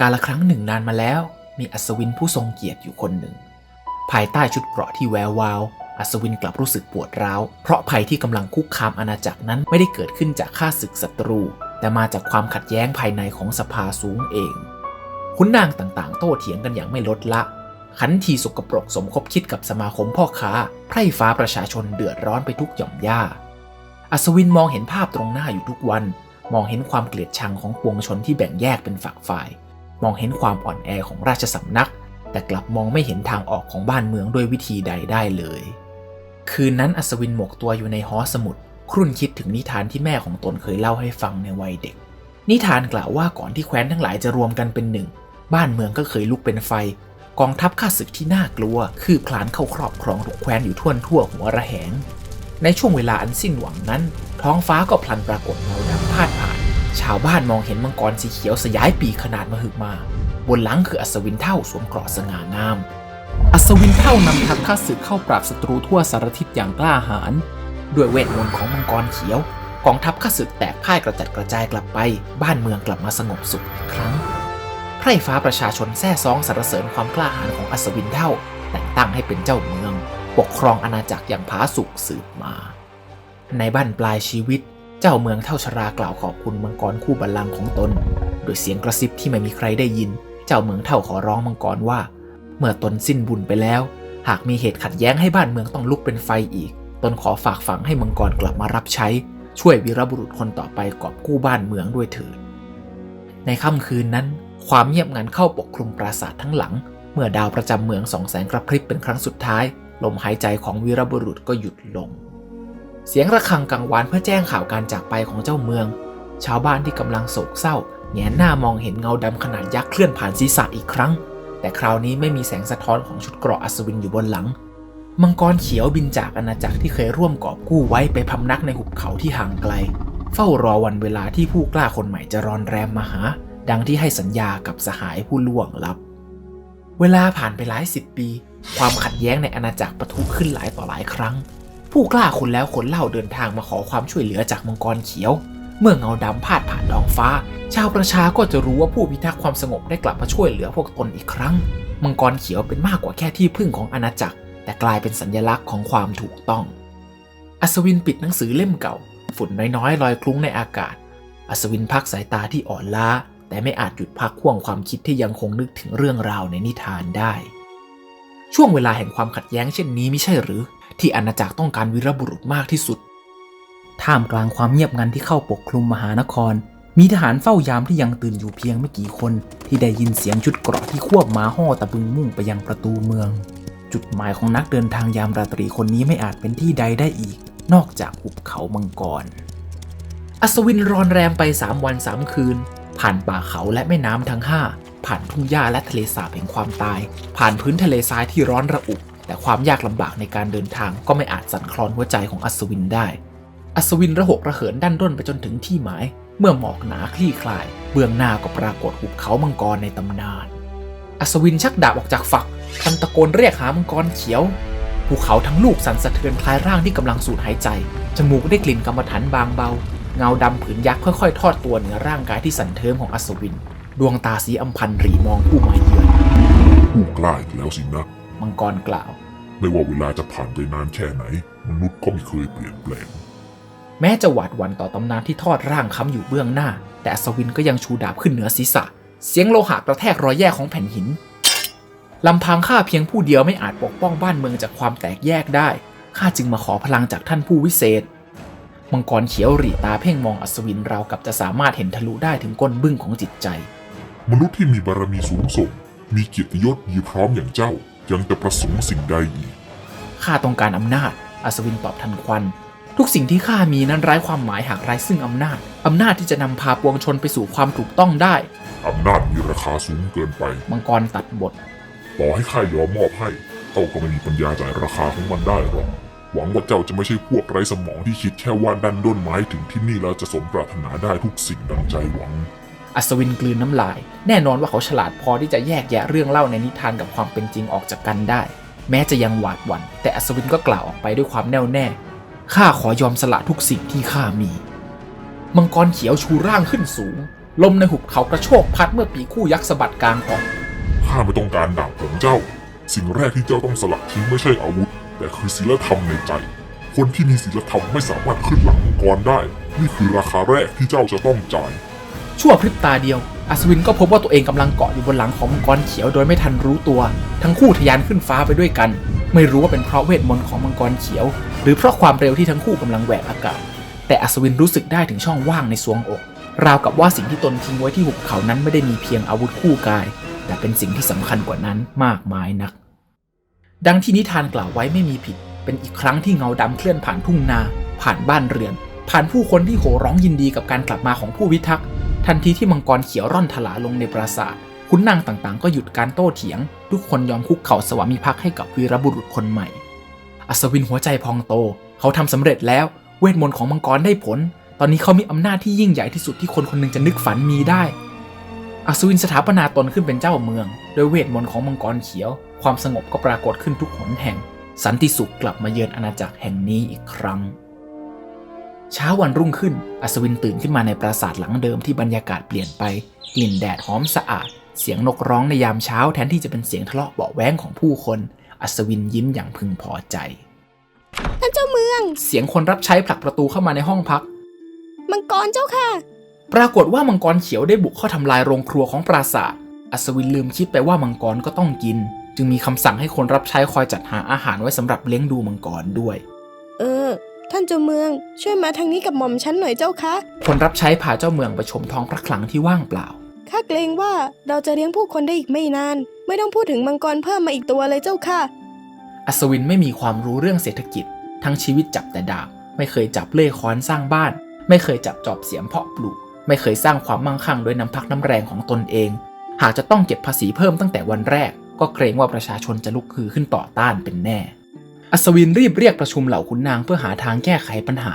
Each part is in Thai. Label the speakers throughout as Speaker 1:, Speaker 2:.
Speaker 1: กาละครั้งหนึ่งนานมาแล้ว มีอัศวินผู้ทรงเกียรติอยู่คนหนึ่ง ภายใต้ชุดเกราะที่แวววาว อัศวินกลับรู้สึกปวดร้าว เพราะภัยที่กำลังคุกคามอาณาจักรนั้นไม่ได้เกิดขึ้นจากข้าศึกศัตรู แต่มาจากความขัดแย้งภายในของสภาสูงเองขุนนางต่างๆ โต้เถียงกันอย่างไม่ลดละ ขันทีสกปรกสมคบคิดกับสมาคมพ่อค้า ไพร่ฟ้าประชาชนเดือดร้อนไปทุกหย่อมย่า อัศวินมองเห็นภาพตรงหน้าอยู่ทุกวัน มองเห็นความเกลียดชังของปวงชนที่แบ่งแยกเป็นฝักฝ่าย มองเห็นความอ่อนแอของราชสำนัก แต่กลับมองไม่เห็นทางออกของบ้านเมืองด้วยวิธีใดได้เลย คืนนั้นอัศวินหมกตัวอยู่ในหอสมุด ครุ่นคิดถึงนิทานที่แม่ของตนเคยเล่าให้ฟังในวัยเด็ก นิทานกล่าวว่าก่อนที่แคว้นทั้งหลายจะรวมกันเป็นหนึ่ง บ้านเมืองก็เคยลุกเป็นไฟ กองทัพข้าศึกที่น่ากลัว คือพลานเข้าครอบครองทุกแคว้นอยู่ทั่วทั่วหัวระแหง ในช่วงเวลาอันสิ้นหวังนั้น ท้องฟ้าก็พลันปรากฏเงาดำพาดผ ชาวบ้านมองเห็นมังกรสีเขียวสยายปีกขนาดมหึมา บนหลังคืออัศวินเท่าสวมเกราะสง่างาม อัศวินเท่านำทัพข้าศึกเข้าปราบศัตรูทั่วสารทิศอย่างกล้าหาญด้วยเวทมนต์ของมังกรเขียวกองทัพข้าศึกแตกพ่ายกระจัดกระจายกลับไป บ้านเมืองกลับมาสงบสุขอีกครั้งไพร่ฟ้าประชาชนแซ่ซองสรรเสริญความกล้าหาญของอัศวินเท่า แต่งตั้งให้เป็นเจ้าเมือง ปกครองอาณาจักรอย่างผาสุกสืบมา ในบ้านปลายชีวิต เจ้าเมืองเท่าชรากล่าวขอบคุณมังกรคู่บัลลังก์ของตน โดยเสียงกระซิบที่ไม่มีใครได้ยิน เจ้าเมืองเท่าขอร้องมังกรว่า เมื่อตนสิ้นบุญไปแล้ว หากมีเหตุขัดแย้งให้บ้านเมืองต้องลุกเป็นไฟอีก ตนขอฝากฝังให้มังกรกลับมารับใช้ ช่วยวีรบุรุษคนต่อไปกอบกู้บ้านเมืองด้วยเถิด ในค่ำคืนนั้น ความเงียบงันเข้าปกคลุมปราสาททั้งหลัง เมื่อดาวประจำเมืองสองแสงกระพริบเป็นครั้งสุดท้าย ลมหายใจของวีรบุรุษก็หยุดลง เสียงระฆังกังวานเพื่อแจ้งข่าวการจากไปของเจ้าเมือง ชาวบ้านที่กำลังโศกเศร้าแงนหน้ามองเห็นเงาดำขนาดยักษ์เคลื่อนผ่านศีรษะอีกครั้ง แต่คราวนี้ไม่มีแสงสะท้อนของชุดเกราะอัศวินอยู่บนหลัง มังกรเขียวบินจากอาณาจักรที่เคยร่วมกอบกู้ไว้ไปพำนักในหุบเขาที่ห่างไกล เฝ้ารอวันเวลาที่ผู้กล้าคนใหม่จะรอนแรมมาหา ดังที่ให้สัญญากับสหายผู้ล่วงลับ เวลาผ่านไปหลายสิบปี ความขัดแย้งในอาณาจักรปะทุขึ้นหลายต่อหลายครั้ง ผู้กล้าคนแล้วคนเล่าเดินทางมาขอความช่วยเหลือจากมังกรเขียว เมื่อเงาดำพาดผ่านท้องฟ้า ชาวประชาก็จะรู้ว่าผู้พิทักษ์ความสงบได้กลับมาช่วยเหลือพวกตนอีกครั้ง มังกรเขียวเป็นมากกว่าแค่ที่พึ่งของอาณาจักร แต่กลายเป็นสัญลักษณ์ของความถูกต้อง อัศวินปิดหนังสือเล่มเก่า ฝุ่นน้อยๆลอยคลุ้งในอากาศ อัศวินพักสายตาที่อ่อนล้า แต่ไม่อาจหยุดพักข่วงความคิดที่ยังคงนึกถึงเรื่องราวในนิทานได้ ช่วงเวลาแห่งความขัดแย้งเช่นนี้ไม่ใช่หรือ ที่อาณาจักรต้องการวีรบุรุษมากที่สุด ท่ามกลางความเงียบงันที่เข้าปกคลุมมหานคร มีทหารเฝ้ายามที่ยังตื่นอยู่เพียงไม่กี่คน ที่ได้ยินเสียงชุดเกราะที่ควบม้าห่อตะบึงมุ่งไปยังประตูเมือง จุดหมายของนักเดินทางยามราตรีคนนี้ไม่อาจเป็นที่ใดได้อีก นอกจากหุบเขามังกร อัศวินรอนแรมไป3วัน3คืน ผ่านป่าเขาและแม่น้ำทั้ง5ผ่านทุ่งหญ้าและทะเลสาบแห่งความตาย ผ่านพื้นทะเลทรายที่ร้อนระอุ แต่ความยากลำบากในการเดินทางก็ไม่อาจสั่นคลอนหัวใจของอัศวินได้ อัศวินระหกระเหินดันด้นไปจนถึงที่หมาย เมื่อหมอกหนาคลี่คลาย เบื้องหน้าก็ปรากฏหุบเขามังกรในตำนาน อัศวินชักดาบออกจากฝักทันตะโกนเรียกหามังกรเขียว ภูเขาทั้งลูกสั่นสะเทือนคลายร่างที่กำลังสูดหายใจ จมูกได้กลิ่นกรรมฐานบางเบา เงาดำผืนยักษ์ค่อยๆ ทอดตัวเหนือร่างกายที่สั่นเทิมของอัศวิน ดวงตาสีอำพันหรีมองผู้มาเยือน
Speaker 2: ผู้กล้าอีกแล้วสินะ
Speaker 1: มังกรกล่าว
Speaker 2: ไม่ว่าเวลาจะผ่านไปนานแค่ไหน มนุษย์ก็ไม่เคยเปลี่ยนแปลง
Speaker 1: แม้จะหวาดหวั่นต่อตำนานที่ทอดร่างค้ำอยู่เบื้องหน้า แต่อัศวินก็ยังชูดาบขึ้นเหนือศีรษะ เสียงโลหะกระแทกรอยแยกของแผ่นหินลำพังข้าเพียงผู้เดียวไม่อาจปกป้องบ้านเมืองจากความแตกแยกได้ ข้าจึงมาขอพลังจากท่านผู้วิเศษ มังกรเขียวหรีตาเพ่งมองอัศวินราวกับจะสามารถเห็นทะลุได้ถึงก้นบึ้งของจิตใจ
Speaker 2: มนุษย์ที่มีบารมีสูงส่ง มีเกียรติยศมีพร้อมอย่างเจ้า ยังจะประสงค์สิ่งใดอีก
Speaker 1: ข้าต้องการอำนาจ อัศวินตอบทันควัน ทุกสิ่งที่ข้ามีนั้นไร้ความหมายหากไร้ซึ่งอำนาจ อำนาจที่จะนำพาปวงชนไปสู่ความถูกต้องได้
Speaker 2: อำนาจมีราคาสูงเกินไป
Speaker 1: มังกรตัดบท
Speaker 2: ต่อให้ข้ายอมมอบให้เจ้าก็ไม่มีปัญญาจ่ายราคาของมันได้หรอก หวังว่าเจ้าจะไม่ใช่พวกไร้สมองที่คิดแค่ว่าดันด้นไม้ถึงที่นี่แล้วจะสมปรารถนาได้ทุกสิ่งดังใจหวัง
Speaker 1: อัศวินกลืนน้ำลาย แน่นอนว่าเขาฉลาดพอที่จะแยกแยะเรื่องเล่าในนิทานกับความเป็นจริงออกจากกันได้ แม้จะยังหวาดหวัน่นแต่อัศวินก็กล่าวออกไปด้วยความแน่วแน่ข้าขอยอมสละทุกสิ่งที่ข้ามี มังกรเขียวชูร่างขึ้นสูง ลมในหุบเขากระโชกพัดเมื่อปีคู่ยักษ์สะบัดกลางออก
Speaker 2: ข้าไม่ต้องการดาบของเจ้า สิ่งแรกที่เจ้าต้องสลัดทิ้งไม่ใช่อาวุธ แต่คือศีลธรรมในใจ คนที่มีศีลธรรมไม่สามารถขึ้นหลังมังกรได้ นี่คือราคาแรกที่เจ้าจะต้องจ่าย
Speaker 1: ชั่วพริบตาเดียว อัศวินก็พบว่าตัวเองกำลังเกาะอยู่บนหลังของมังกรเขียวโดยไม่ทันรู้ตัว ทั้งคู่ทะยานขึ้นฟ้าไปด้วยกัน ไม่รู้ว่าเป็นเพราะเวทมนต์ของมังกรเขียว หรือเพราะความเร็วที่ทั้งคู่กำลังแหวกอากาศ แต่อัศวินรู้สึกได้ถึงช่องว่างในสวงอก ราวกับว่าสิ่งที่ตนทิ้งไว้ที่หุบเขานั้นไม่ได้มีเพียงอาวุธคู่กาย แต่เป็นสิ่งที่สำคัญกว่านั้นมากมายนัก ดังที่นิทานกล่าวไว้ไม่มีผิด เป็นอีกครั้งที่เงาดำเคลื่อนผ่านทุ่งนา ผ่านบ้านเรือน ผ่านผู้คนที่โห่ร้องยินดีกับการกลับมาของผู้พิทักษ์ ทันทีที่มังกรเขียวร่อนถลาลงในปราสาทขุนนางต่างๆ ก็หยุดการโต้เถียง ทุกคนยอมคุกเข่าสวามิภักดิ์ให้กับวีรบุรุษคนใหม่ อัศวินหัวใจพองโต เขาทำสำเร็จแล้ว เวทมนต์ของมังกรได้ผล ตอนนี้เขามีอำนาจที่ยิ่งใหญ่ที่สุดที่คนคนหนึ่งจะนึกฝันมีได้ อัศวินสถาปนาตนขึ้นเป็นเจ้าเมือง โดยเวทมนต์ของมังกรเขียว ความสงบก็ปรากฏขึ้นทุกหนแห่ง สันติสุขกลับมาเยือนอาณาจักรแห่งนี้อีกครั้ง เช้าวันรุ่งขึ้น อัศวินตื่นขึ้นมาในปราสาทหลังเดิมที่บรรยากาศเปลี่ยนไป กลิ่นแดดหอมสะอาด เสียงนกร้องในยามเช้าแทนที่จะเป็นเสียงทะเลาะเบาะแว้งของผู้คน อัศวินยิ้มอย่างพึงพอใจ
Speaker 3: ท่านเจ้าเมือง
Speaker 1: เสียงคนรับใช้ผลักประตูเข้ามาในห้องพัก
Speaker 3: มังกรเจ้าค่ะ
Speaker 1: ปรากฏว่ามังกรเขียวได้บุกเข้าทำลายโรงครัวของปราสาท อัศวินลืมคิดไปว่ามังกรก็ต้องกิน จึงมีคำสั่งให้คนรับใช้คอยจัดหาอาหารไว้สำหรับเลี้ยงดูมังกรด้วย
Speaker 3: เออท่านเจ้าเมือง ช่วยมาทางนี้กับหม่อมฉันหน่อยเจ้าค่ะ
Speaker 1: คนรับใช้พาเจ้าเมืองไปชมท้องพระคลังที่ว่างเปล่า
Speaker 3: ข้าเกรงว่าเราจะเลี้ยงผู้คนได้อีกไม่นาน ไม่ต้องพูดถึงมังกรเพิ่มมาอีกตัวเลยเจ้าค่ะ
Speaker 1: อัศวินไม่มีความรู้เรื่องเศรษฐกิจ ทั้งชีวิตจับแต่ดาบ ไม่เคยจับเล่อยค้อนสร้างบ้าน ไม่เคยจับจอบเสียมเพาะปลูก ไม่เคยสร้างความมั่งคั่งด้วยน้ำพักน้ำแรงของตนเอง หากจะต้องเก็บภาษีเพิ่มตั้งแต่วันแรก ก็เกรงว่าประชาชนจะลุกฮือขึ้นต่อต้านเป็นแน่ อัศวินรีบเรียกประชุมเหล่าขุนนางเพื่อหาทางแก้ไขปัญหา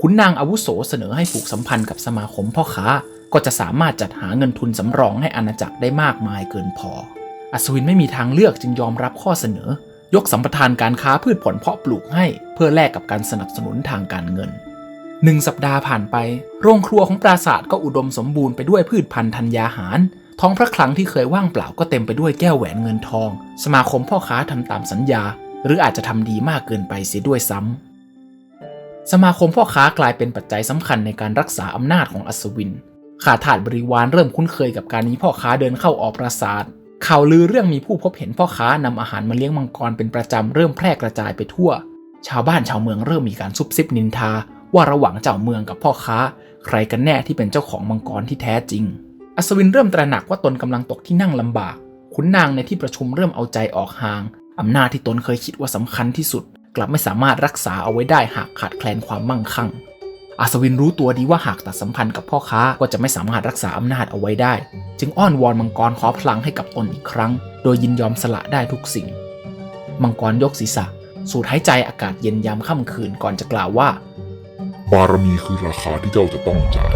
Speaker 1: ขุนนางอาวุโสเสนอให้ผูกสัมพันธ์กับสมาคมพ่อค้า ก็จะสามารถจัดหาเงินทุนสำรองให้อาณาจักรได้มากมายเกินพอ อัศวินไม่มีทางเลือกจึงยอมรับข้อเสนอ ยกสัมปทานการค้าพืชผลเพาะปลูกให้ เพื่อแลกกับการสนับสนุนทางการเงินหนึ่งสัปดาห์ผ่านไป โรงครัวของปราสาทก็อุดมสมบูรณ์ไปด้วยพืชพันธุ์ธัญญาหาร ท้องพระคลังที่เคยว่างเปล่าก็เต็มไปด้วยแก้วแหวนเงินทอง สมาคมพ่อค้าทำตามสัญญา หรืออาจจะทำดีมากเกินไปเสียด้วยซ้ำ สมาคมพ่อค้ากลายเป็นปัจจัยสำคัญในการรักษาอำนาจของอัศวินข้าทาสบริวารเริ่มคุ้นเคยกับการมีพ่อค้าเดินเข้าออกปราสาท ข่าวลือเรื่องมีผู้พบเห็นพ่อค้านำอาหารมาเลี้ยงมังกรเป็นประจำเริ่มแพร่กระจายไปทั่ว ชาวบ้านชาวเมืองเริ่มมีการซุบซิบนินทา ว่าระหว่างเจ้าเมืองกับพ่อค้า ใครกันแน่ที่เป็นเจ้าของมังกรที่แท้จริง อัศวินเริ่มตระหนักว่าตนกำลังตกที่นั่งลำบากขุนนางในที่ประชุมเริ่มเอาใจออกห่าง อำนาจที่ตนเคยคิดว่าสำคัญที่สุด กลับไม่สามารถรักษาเอาไว้ได้หากขาดแคลนความมั่งคั่ง อัศวินรู้ตัวดีว่าหากตัดสัมพันธ์กับพ่อค้าก็จะไม่สามารถรักษาอำนาจเอาไว้ได้ จึงอ้อนวอนมังกรขอพลังให้กับตนอีกครั้ง โดยยินยอมสละได้ทุกสิ่ง มังกรยกศีรษะ สูดหายใจอากาศเย็นยามค่ำคืนก่อนจะกล่าวว่า
Speaker 2: บารมีคือราคาที่เจ้าจะต้องจ่าย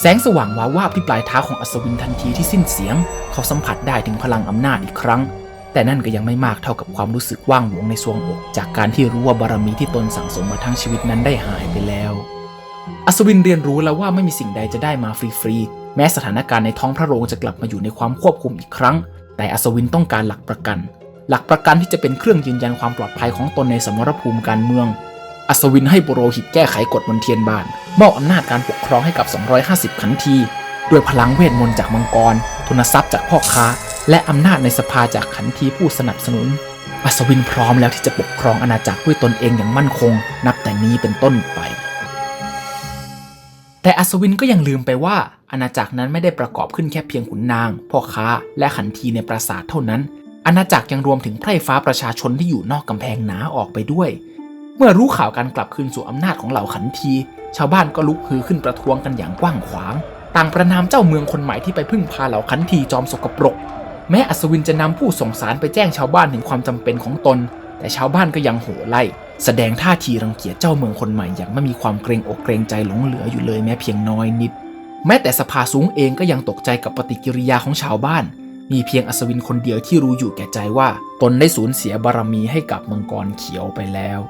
Speaker 1: แสงสว่างวาวาบที่ปลายเท้าของอัศวินทันทีที่สิ้นเสียง เขาสัมผัสได้ถึงพลังอำนาจอีกครั้ง แต่นั่นก็ยังไม่มากเท่ากับความรู้สึกว่างหวงในซวงอก จากการที่รู้ว่าบารมีที่ตนสั่งสมมาทั้งชีวิตนั้นได้หายไปแล้ว อัศวินเรียนรู้แล้วว่าไม่มีสิ่งใดจะได้มาฟรีๆ แม้สถานการณ์ในท้องพระโรงจะกลับมาอยู่ในความควบคุมอีกครั้ง แต่อัศวินต้องการหลักประกัน หลักประกันที่จะเป็นเครื่องยืนยันความปลอดภัยของตนในสมรภูมิการเมือง อัศวินให้ปุโรหิตแก้ไขกฎมนเทียนบานมอบอำนาจการปกครองให้กับ 250ขันที ด้วยพลังเวทมนต์จากมังกร ทุนทรัพย์จากพ่อค้า และอำนาจในสภาจากขันทีผู้สนับสนุน อัศวินพร้อมแล้วที่จะปกครองอาณาจักรด้วยตนเองอย่างมั่นคง นับแต่นี้เป็นต้นไป แต่อัศวินก็ยังลืมไปว่า อาณาจักรนั้นไม่ได้ประกอบขึ้นแค่เพียงขุนนาง พ่อค้า และขันทีในปราสาทเท่านั้น อาณาจักรยังรวมถึงไพร่ฟ้าประชาชนที่อยู่นอกกำแพงหนาออกไปด้วย เมื่อรู้ข่าวการกลับคืนสู่อำนาจของเหล่าขันที ชาวบ้านก็ลุกฮือขึ้นประท้วงกันอย่างกว้างขวางต่างประนามเจ้าเมืองคนใหม่ที่ไปพึ่งพาเหล่าขันทีจอมสกปรก แม้อัศวินจะนำผู้ส่งสารไปแจ้งชาวบ้านถึงความจำเป็นของตน แต่ชาวบ้านก็ยังโห่ไล่ แสดงท่าทีรังเกียจเจ้าเมืองคนใหม่อย่างไม่มีความเกรงอกเกรงใจหลงเหลืออยู่เลยแม้เพียงน้อยนิด แม้แต่สภาสูงเองก็ยังตกใจกับปฏิกิริยาของชาวบ้าน มีเพียงอัศวินคนเดียวที่รู้อยู่แก่ใจว่า ตนได้สูญเสียบารมีให้กับมังกรเขียวไปแล้ว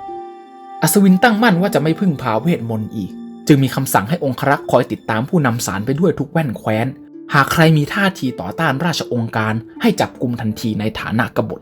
Speaker 1: อัศวินตั้งมั่นว่าจะไม่พึ่งพาเวทมนต์อีกจจึงมีคำสั่งให้องครักษ์คอยติดตามผู้นำสารไปด้วยทุกแว่นแคว้น หากใครมีท่าทีต่อต้านราชองค์การให้จับกลุ่มทันทีในฐานะกบฏ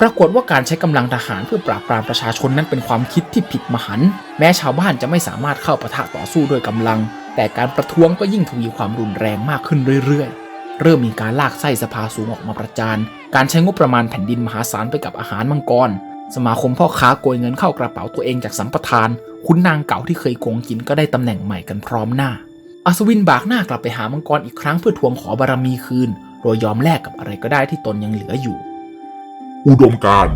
Speaker 1: ปรากฏว่าการใช้กำลังทหารเพื่อปราบปรามประชาชนนั้นเป็นความคิดที่ผิดมหันต์แม้ชาวบ้านจะไม่สามารถเข้าปะทะต่อสู้ด้วยกำลัง แต่การประท้วงก็ยิ่งทวีความรุนแรงมากขึ้นเรื่อยๆเริ่มมีการลากไส้สภาสูงออกมาประจาน การใช้งบประมาณแผ่นดินมหาศาลไปกับอาหารมังกร สมาคมพ่อค้าโกยเงินเข้ากระเป๋าตัวเองจากสัมปทาน คุณนางเก่าที่เคยโกงกินก็ได้ตำแหน่งใหม่กันพร้อมหน้า อัศวินบากหน้ากลับไปหามังกรอีกครั้งเพื่อทวงขอบารมีคืน โดยยอมแลกกับอะไรก็ได้ที่ตนยังเหลืออยู่
Speaker 2: อุดมการณ์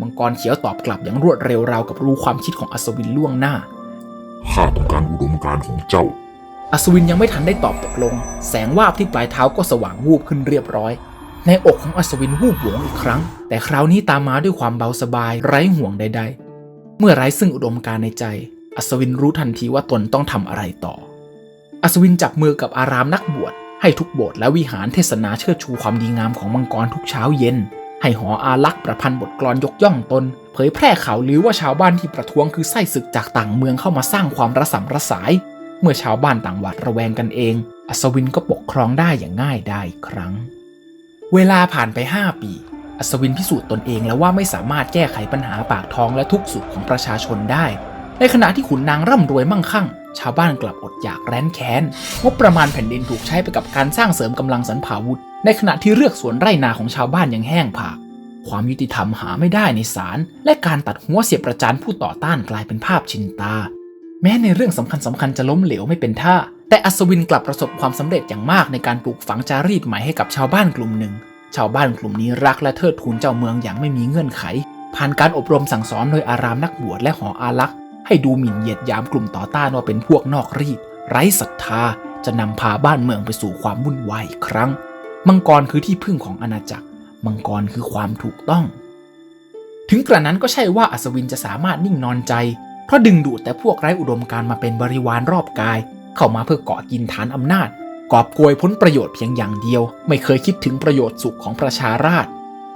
Speaker 1: มังกรเขียวตอบกลับอย่างรวดเร็วราวกับรู้ความคิดของอัศวินล่วงหน้า
Speaker 2: ข้าต้องการอุดมการณ์ของเจ้า
Speaker 1: อัศวินยังไม่ทันได้ตอบตกลง แสงวาบที่ปลายเท้าก็สว่างวูบขึ้นเรียบร้อย ในอกของอัศวินวูบหวงอีกครั้ง แต่คราวนี้ตามมาด้วยความเบาสบายไร้ห่วงใด ๆ เมื่อไร้ซึ่งอุดมการณ์ในใจ อัศวินรู้ทันทีว่าตนต้องทำอะไรต่อ อัศวินจับมือกับอารามนักบวชให้ทุกโบสถ์และวิหารเทศนาเชิดชูความดีงามของมังกรทุกเช้าเย็น ให้หออาลักษ์ประพันธ์บทกลอนยกย่องตน เผยแพร่ข่าวลือว่าชาวบ้านที่ประท้วงคือไส้ศึกจากต่างเมืองเข้ามาสร้างความระสำระสาย เมื่อชาวบ้านต่างหวาดระแวงกันเอง อัศวินก็ปกครองได้อย่างง่ายได้ครั้ง เวลาผ่านไป 5 ปี อัศวินพิสูจน์ตนเองแล้วว่าไม่สามารถแก้ไขปัญหาปากท้องและทุกข์สุขของประชาชนได้ ในขณะที่ขุนนางร่ำรวยมั่งคั่ง ชาวบ้านกลับอดอยากแร้นแค้นงบประมาณแผ่นดินถูกใช้ไปกับการสร้างเสริมกำลังสรรพาวุธ ในขณะที่เลือกสวนไร่นาของชาวบ้านยังแห้งผากความยุติธรรมหาไม่ได้ในศาลและการตัดหัวเสียประจานผู้ต่อต้านกลายเป็นภาพชินตา แม้ในเรื่องสำคัญสำคัญๆจะล้มเหลวไม่เป็นท่า แต่อัศวินกลับประสบความสำเร็จอย่างมากในการปลูกฝังจารีตใหม่ให้กับชาวบ้านกลุ่มหนึ่ง ชาวบ้านกลุ่มนี้รักและเทิดทูนเจ้าเมืองอย่างไม่มีเงื่อนไข ผ่านการอบรมสั่งสอนโดยอารามนักบวชและหออารักษ์ ให้ดูหมิ่นเหยียดยามกลุ่มต่อต้านว่าเป็นพวกนอกรีด ไร้ศรัทธาจะนำพาบ้านเมืองไปสู่ความวุ่นวายอีกครั้ง มังกรคือที่พึ่งของอาณาจักร มังกรคือความถูกต้อง ถึงกระนั้นก็ใช่ว่าอัศวินจะสามารถนิ่งนอนใจ เพราะดึงดูดแต่พวกไร้อุดมการมาเป็นบริวารรอบกาย เข้ามาเพื่อเกาะกินฐานอำนาจ กอบโกยผลประโยชน์เพียงอย่างเดียว ไม่เคยคิดถึงประโยชน์สุขของประชาราษฎร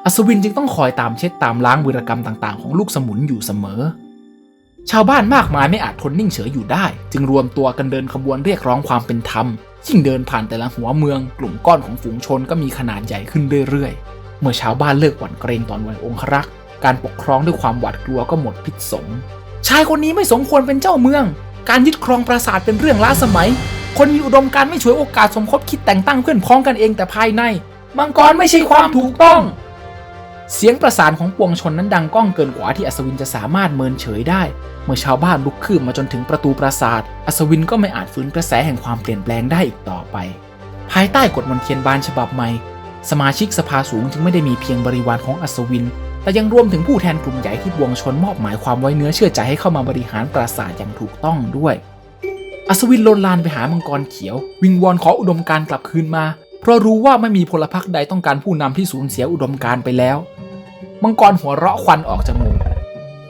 Speaker 1: อัศวินจึงต้องคอยตามเช็ดตามล้างวีรกรรมต่างๆ ของลูกสมุนอยู่เสมอ ชาวบ้านมากมายไม่อาจทนนิ่งเฉยอยู่ได้ จึงรวมตัวกันเดินขบวนเรียกร้องความเป็นธรรมยิ่งเดินผ่านแต่ละหัวเมือง กลุ่มก้อนของฝูงชนก็มีขนาดใหญ่ขึ้นเรื่อยๆ เมื่อชาวบ้านเลิกหวั่นเกรงตอนวันองครักษ์การปกครองด้วยความหวาดกลัวก็หมดพิษสงชายคนนี้ไม่สมควรเป็นเจ้าเมือง การยึดครองปราสาทเป็นเรื่องล้าสมัย คนมีอุดมการไม่ฉวยโอกาสสมคบคิดแต่งตั้งเพื่อนพ้องกันเองแต่ภายใน มังกรไม่ใช่ความถูกต้อง เสียงประสานของปวงชนนั้นดังก้องเกินกว่าที่อัศวินจะสามารถเมินเฉยได้ เมื่อชาวบ้านลุกขึ้นมาจนถึงประตูปราสาท อัศวินก็ไม่อาจฝืนกระแสแห่งความเปลี่ยนแปลงได้อีกต่อไป ภายใต้กฎมนเทียนบานฉบับใหม่ สมาชิกสภาสูงจึงไม่ได้มีเพียงบริวารของอัศวิน แต่ยังรวมถึงผู้แทนกลุ่มใหญ่ที่ปวงชนมอบหมายความไว้เนื้อเชื่อใจให้เข้ามาบริหารปราสาทอย่างถูกต้องด้วย อัศวินลนลานไปหามังกรเขียว วิงวอนขออุดมการกลับคืนมา เพราะรู้ว่าไม่มีพลพรรคใดต้องการผู้นำที่สูญเสียอุดมการไปแล้ว มังกรหัวเราะควันออกจมูก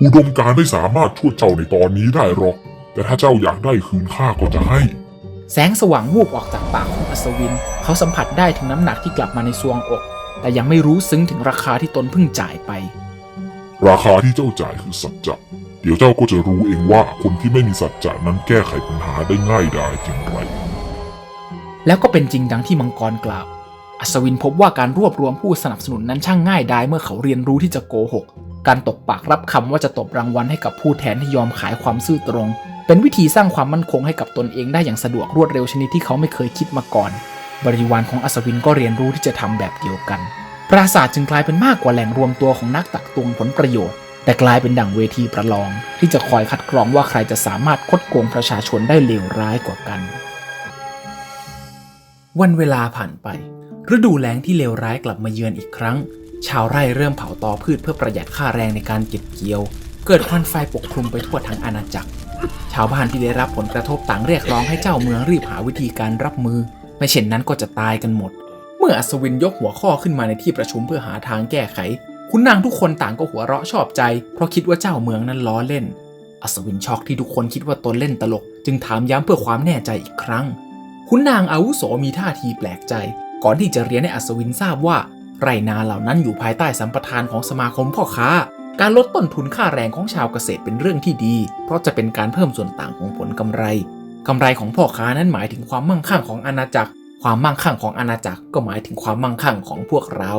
Speaker 2: อุดมการณ์ไม่สามารถช่วยเจ้าในตอนนี้ได้หรอก แต่ถ้าเจ้าอยากได้คืนข้าก็จะให้
Speaker 1: แสงสว่างวูบออกจากปากของอัศวิน เขาสัมผัสได้ถึงน้ำหนักที่กลับมาในซวงอก แต่ยังไม่รู้ซึ้งถึงราคาที่ตนเพิ่งจ่ายไป
Speaker 2: ราคาที่เจ้าจ่ายคือสัจจะ เดี๋ยวเจ้าก็จะรู้เองว่าคนที่ไม่มีสัจจะนั้นแก้ไขปัญหาได้ง่ายดายเพียงไร
Speaker 1: แล้วก็เป็นจริงดังที่มังกรกล่าว อัศวินพบว่าการรวบรวมผู้สนับสนุนนั้นช่างง่ายดายเมื่อเขาเรียนรู้ที่จะโกหก การตกปากรับคำว่าจะตบรางวัลให้กับผู้แทนที่ยอมขายความซื่อตรง เป็นวิธีสร้างความมั่นคงให้กับตนเองได้อย่างสะดวกรวดเร็วชนิดที่เขาไม่เคยคิดมาก่อน บริวารของอัศวินก็เรียนรู้ที่จะทำแบบเดียวกัน ปราสาทจึงกลายเป็นมากกว่าแหล่งรวมตัวของนักตักตวงผลประโยชน์แต่กลายเป็นดั่งเวทีประลอง ที่จะคอยคัดกรองว่าใครจะสามารถคดโกงประชาชนได้เลวร้ายกว่ากัน วันเวลาผ่านไป ฤดูแล้งที่เลวร้ายกลับมาเยือนอีกครั้ง ชาวไร่เริ่มเผาตอพืชเพื่อประหยัดค่าแรงในการเก็บเกี่ยว เกิดควันไฟปกคลุมไปทั่วทั้งอาณาจักร ชาวบ้านที่ได้รับผลกระทบต่างเรียกร้องให้เจ้าเมืองรีบหาวิธีการรับมือ ไม่เช่นนั้นก็จะตายกันหมด เมื่ออัศวินยกหัวข้อขึ้นมาในที่ประชุมเพื่อหาทางแก้ไขคุณนางทุกคนต่างก็หัวเราะชอบใจ เพราะคิดว่าเจ้าเมืองนั้นล้อเล่น อัศวินช็อกที่ทุกคนคิดว่าตนเล่นตลก จึงถามย้ำเพื่อความแน่ใจอีกครั้ง คุณนางอาวุโสมีท่าทีแปลกใจ ก่อนที่จะเรียนให้อัศวินทราบว่า ไรนาเหล่านั้นอยู่ภายใต้สัมปทานของสมาคมพ่อค้า การลดต้นทุนค่าแรงของชาวเกษตรเป็นเรื่องที่ดี เพราะจะเป็นการเพิ่มส่วนต่างของผลกำไรกำไรของพ่อค้านั้นหมายถึงความมั่งคั่งของอาณาจักร ความมั่งคั่งของอาณาจักรก็หมายถึงความมั่งคั่งของพวกเรา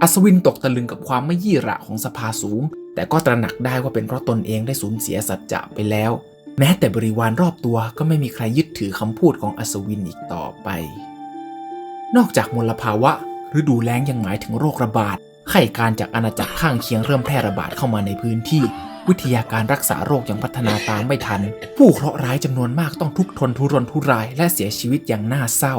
Speaker 1: อัศวินตกตะลึงกับความไม่ยี่หระของสภาสูง แต่ก็ตระหนักได้ว่าเป็นเพราะตนเองได้สูญเสียสัจจะไปแล้ว แม้แต่บริวารรอบตัวก็ไม่มีใครยึดถือคำพูดของอัศวินอีกต่อไป นอกจากมลภาวะฤดูแล้งยังหมายถึงโรคระบาดไข้การจากอาณาจักรข้างเคียงเริ่มแพร่ระบาดเข้ามาในพื้นที่ วิทยาการรักษาโรคยังพัฒนาตามไม่ทัน ผู้เคราะห์ร้ายจำนวนมากต้องทุกข์ทนทุรนทุรายและเสียชีวิตอย่างน่าเศร้า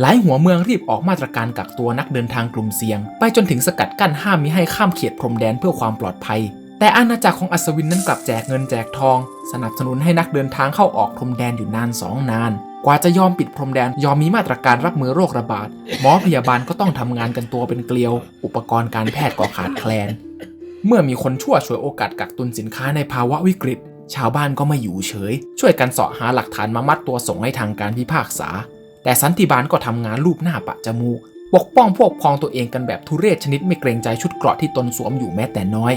Speaker 1: หลายหัวเมืองรีบออกมาตรการกักตัวนักเดินทางกลุ่มเสี่ยง ไปจนถึงสกัดกั้นห้ามมิให้ข้ามเขตพรมแดนเพื่อความปลอดภัย แต่อาณาจักรของอัศวินนั้นกลับแจกเงินแจกทอง สนับสนุนให้นักเดินทางเข้าออกพรมแดนอยู่นานสองนาน กว่าจะยอมปิดพรมแดน ยอมมีมาตรการรับมือโรคระบาด หมอพยาบาลก็ต้องทำงานกันตัวเป็นเกลียว อุปกรณ์การแพทย์ก็ขาดแคลน เมื่อมีคนชั่วฉวยโอกาสกักตุนสินค้าในภาวะวิกฤต ชาวบ้านก็ไม่อยู่เฉย ช่วยกันเสาะหาหลักฐานมามัดตัวส่งให้ทางการพิพากษา แต่สันติบาลก็ทำงานรูปหน้าปะจมูกปกป้องพวกพ้องตัวเองกันแบบทุเรศชนิดไม่เกรงใจชุดเกราะที่ตนสวมอยู่แม้แต่น้อย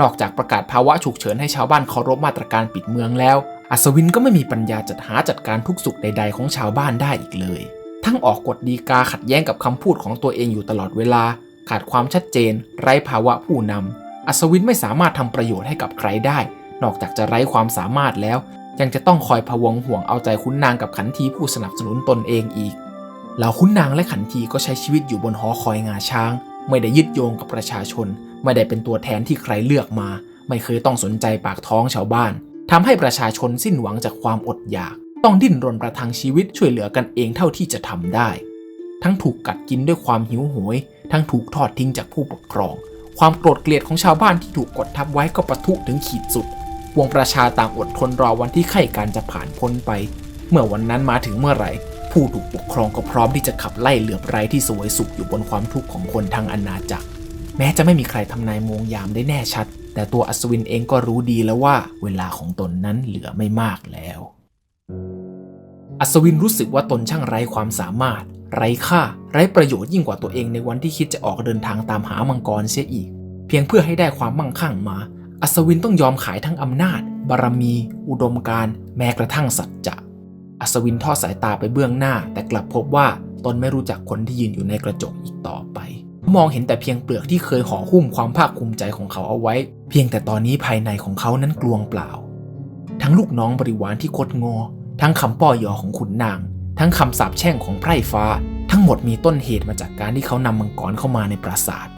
Speaker 1: นอกจากประกาศภาวะฉุกเฉินให้ชาวบ้านเคารพมาตรการปิดเมืองแล้ว อัศวินก็ไม่มีปัญญาจัดหาจัดการทุกสุขใด ๆ ของชาวบ้านได้อีกเลย ทั้งออกกฎดีกาขัดแย้งกับคำพูดของตัวเองอยู่ตลอดเวลา ขาดความชัดเจน ไร้ภาวะผู้นำอัศวินไม่สามารถทำประโยชน์ให้กับใครได้ นอกจากจะไร้ความสามารถแล้ว ยังจะต้องคอยพะวงห่วงเอาใจขุนนางกับขันทีผู้สนับสนุนตนเองอีกเหล่าขุนนางและขันทีก็ใช้ชีวิตอยู่บนหอคอยงาช้าง ไม่ได้ยึดโยงกับประชาชน ไม่ได้เป็นตัวแทนที่ใครเลือกมา ไม่เคยต้องสนใจปากท้องชาวบ้าน ทำให้ประชาชนสิ้นหวังจากความอดอยาก ต้องดิ้นรนประทังชีวิตช่วยเหลือกันเองเท่าที่จะทำได้ ทั้งถูกกัดกินด้วยความหิวโหย ทั้งถูกทอดทิ้งจากผู้ปกครอง ความโกรธเกลียดของชาวบ้านที่ถูกกดทับไว้ก็ปะทุถึงขีดสุด วงประชาต่างอดทนรอวันที่ไข้การจะผ่านพ้นไป เมื่อวันนั้นมาถึงเมื่อไหร่ ผู้ถูกปกครองก็พร้อมที่จะขับไล่เหลือบไร้ที่สวยสุขอยู่บนความทุกข์ของคนทั้งอาณาจักร แม้จะไม่มีใครทำนายโมงยามได้แน่ชัด แต่ตัวอัศวินเองก็รู้ดีแล้วว่า เวลาของตนนั้นเหลือไม่มากแล้ว อัศวินรู้สึกว่าตนช่างไร้ความสามารถ ไร้ค่า ไร้ประโยชน์ยิ่งกว่าตัวเองในวันที่คิดจะออกเดินทางตามหามังกรเสียอีก เพียงเพื่อให้ได้ความมั่งคั่งมา อัศวินต้องยอมขายทั้งอำนาจ บารมี อุดมการณ์แม้กระทั่งสัจจะอัศวินทอดสายตาไปเบื้องหน้า แต่กลับพบว่าตนไม่รู้จักคนที่ยืนอยู่ในกระจกอีกต่อไป มองเห็นแต่เพียงเปลือกที่เคยห่อหุ้มความภาคภูมิใจของเขาเอาไว้ เพียงแต่ตอนนี้ภายในของเขานั้นกลวงเปล่า ทั้งลูกน้องบริวารที่คดงอ ทั้งคำป้อยอของขุนนาง ทั้งคำสาปแช่งของไพร่ฟ้า ทั้งหมดมีต้นเหตุมาจากการที่เขานำมังกรเข้ามาในปราสาท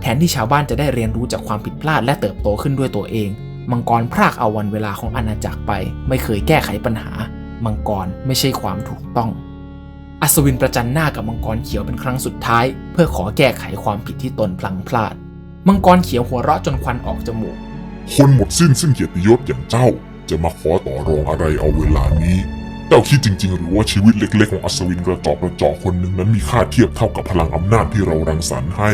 Speaker 1: แทนที่ชาวบ้านจะได้เรียนรู้จากความผิดพลาดและเติบโตขึ้นด้วยตัวเอง มังกรพรากเอาวันเวลาของอาณาจักรไป ไม่เคยแก้ไขปัญหา มังกรไม่ใช่ความถูกต้องอัศวินประจันหน้ากับมังกรเขียวเป็นครั้งสุดท้าย เพื่อขอแก้ไขความผิดที่ตนพลังพลาด มังกรเขียวหัวเราะจนควันออกจมูก
Speaker 2: คนหมดสิ้นซึ่งเกียรติยศอย่างเจ้า จะมาขอต่อรองอะไรเอาเวลานี้ เจ้าคิดจริง ๆ หรือว่าชีวิตเล็ก ๆ ของอัศวินกระจอกกระจอกคนหนึ่งนั้นมีค่าเทียบเท่ากับพลังอำนาจที่เรารังสรรค์ให้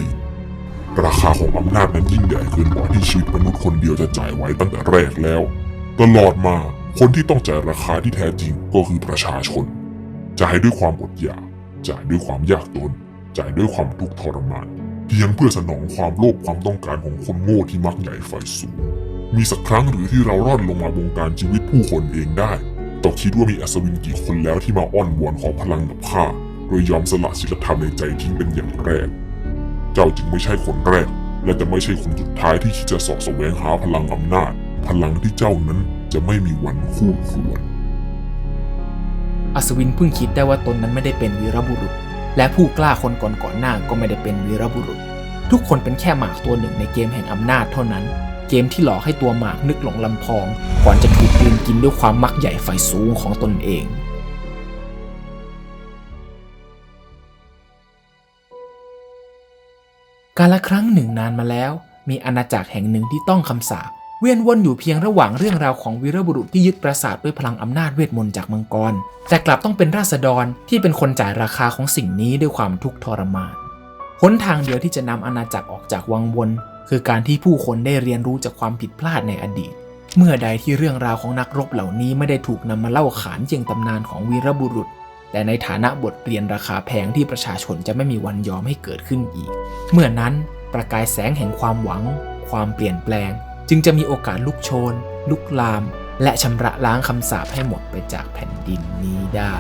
Speaker 2: ราคาของอำนาจนั้นยิ่งใหญ่เกินกว่าที่ชีวิตมนุษย์คนเดียวจะจ่ายไว้ตั้งแต่แรกแล้ว ตลอดมาคนที่ต้องจ่ายราคาที่แท้จริงก็คือประชาชนจ่ายด้วยความอดอยากจ่ายด้วยความยากจนจ่ายด้วยความทุกข์ทรมาน เพียงเพื่อสนองความโลภความต้องการของคนโง่ที่มักใหญ่ไฟสูง มีสักครั้งหรือที่เรารอดลงมาบงการชีวิตผู้คนเองได้ต้อคิดว่ามีอัศวินกี่คนแล้วที่มาอ้อนวอนขอพลังกับข้าโดยยอมสละศีลธรรมในใจทิ้งเป็นอย่างแรก เจ้าจึงไม่ใช่คนแรก และจะไม่ใช่คนสุดท้ายที่คิดจะสอบแสวงหาพลังอำนาจ พลังที่เจ้านั้นจะไม่มีวันคู่ควร
Speaker 1: อัศวินเพิ่งคิดได้ว่าตนนั้นไม่ได้เป็นวีรบุรุษ และผู้กล้าคนก่อนก่อนๆหน้าก็ไม่ได้เป็นวีรบุรุษ ทุกคนเป็นแค่หมากตัวหนึ่งในเกมแห่งอำนาจเท่านั้น เกมที่หลอกให้ตัวหมากนึกหลงลำพอง ก่อนจะถูกกลืนกินด้วยความมักใหญ่ไฟสูงของตนเองกาละครั้งหนึ่งนานมาแล้ว มีอาณาจักรแห่งหนึ่งที่ต้องคำสาป เวียนวนอยู่เพียงระหว่างเรื่องราวของวีรบุรุษที่ยึดปราสาทด้วยพลังอำนาจเวทมนต์จากมังกร แต่กลับต้องเป็นราษฎรที่เป็นคนจ่ายราคาของสิ่งนี้ด้วยความทุกข์ทรมานหนทางเดียวที่จะนำอาณาจักรออกจากวังวน คือการที่ผู้คนได้เรียนรู้จากความผิดพลาดในอดีต เมื่อใดที่เรื่องราวของนักรบเหล่านี้ไม่ได้ถูกนำมาเล่าขานเจียงตำนานของวีรบุรุษ แต่ในฐานะบทเรียนราคาแพงที่ประชาชนจะไม่มีวันยอมให้เกิดขึ้นอีก เมื่อนั้นประกายแสงแห่งความหวัง ความเปลี่ยนแปลง จึงจะมีโอกาสลุกโชน ลุกลาม และชำระล้างคำสาปให้หมดไปจากแผ่นดินนี้ได้